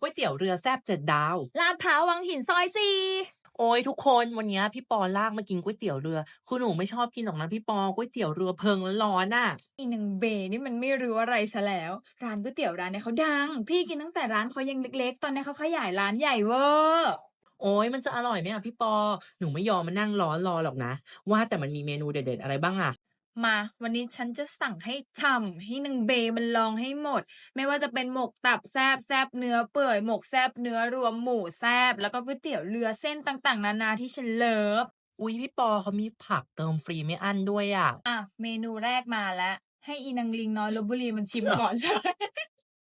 ก๋วยเตี๋ยวเรือแซบเจ็ดดาวลาดพร้าววังหินซอยสี่โอ้ยทุกคนวันนี้พี่ปอลากมากินก๋วยเตี๋ยวเรือคือหนูไม่ชอบกินหรอกนะพี่ปอก๋วยเตี๋ยวเรือเพิงร้อนๆน่ะอีหนึ่งเบนี่มันไม่รู้อะไรซะแล้ว ร้านก๋วยเตี๋ยวร้านเนี่ยเขาดัง พี่กินตั้งแต่ร้านเขายังเล็ก ๆ ตอนนี้เขาขยายร้านใหญ่เวอร์โอ้ยมันจะอร่อยไหมอะพี่ปอ หนูไม่ยอมมานั่งร้อนรอหรอกนะ ว่าแต่มันมีเมนูเด็ดๆอะไรบ้างอะ มา วันนี้ฉันจะสั่งให้ฉ่ำให้หนึ่งเบมันลองให้หมด ไม่ว่าจะเป็นหมกตับแซบแซบเนื้อเปื่อยหมกแซบเนื้อรวมหมูแซบแล้วก็ก๋วยเตี๋ยวเรือเส้นต่างๆ นานาที่ฉันเลิฟอุ้ยพี่ปอเขามีผักเติมฟรีไม่อั้นด้วยอะ อะ เมนูแรกมาแล้ว ให้อีนางลิงน้อยลบบุรีมันชิมก่อนเลย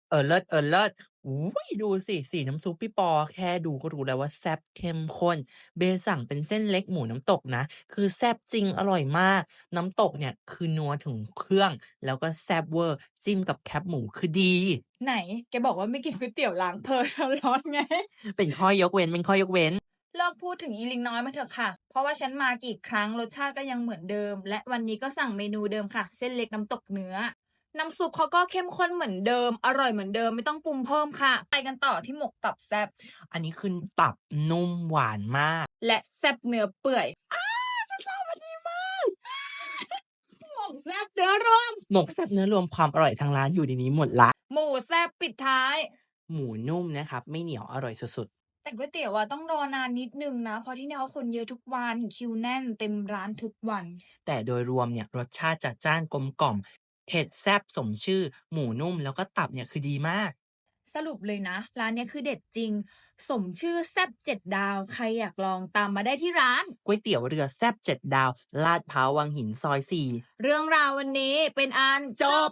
เออเลิศเออเลิศ อุ้ยดูสิ สีน้ำซุปพี่ปอ แค่ดูก็รู้แล้วว่าแซ่บเข้มข้น เบสั่งเป็นเส้นเล็กหมูน้ำตกนะ คือแซ่บจริงอร่อยมาก น้ำตกเนี่ยคือนัวถึงเครื่อง แล้วก็แซ่บเวอร์ จิ้มกับแคบหมูคือดี ไหน แกบอกว่าไม่กินก๋วยเตี๋ยวล้างเพลินร้อนไง เป็นข้อยกเว้นเป็นข้อยกเว้นเลิกพูดถึงอีลิงน้อยมาเถอะค่ะ เพราะว่าฉันมากี่ครั้งรสชาติก็ยังเหมือนเดิม และวันนี้ก็สั่งเมนูเดิมค่ะ เส้นเล็กน้ำตกเนื้อ น้ำซุปเขาก็เข้มข้นเหมือนเดิม อร่อยเหมือนเดิมไม่ต้องปรุงเพิ่มค่ะ ไปกันต่อที่หมกตับแซบอันนี้คือตับนุ่มหวานมาก และแซบเนื้อเปื่อยหมกแซ่บเนื้อรวมหมกแซ่บเนื้อรวมความอร่อยทางร้านอยู่ในนี้หมดละ หมูแซบปิดท้าย หมูนุ่มนะครับ ไม่เหนียวอร่อยสุดแต่ก๋วยเตี๋ยวอะต้องรอนานนิดนึงนะ เพราะที่นี่เขาคนเยอะทุกวันคิวแน่นเต็มร้านทุกวันๆแต่โดยรวมเนี่ยรสชาติจัดจ้านกลมกล่อม เผ็ดแซ่บสมชื่อ หมูนุ่มแล้วก็ตับเนี่ยคือดีมาก สรุปเลยนะ ร้านเนี้ยคือเด็ดจริง สมชื่อแซบเจ็ดดาว ใครอยากลองตามมาได้ที่ร้าน ก๋วยเตี๋ยวเรือแซ่บเจ็ดดาว ลาดพร้าววังหินซอยสี่ เรื่องราววันนี้เป็นอันจบ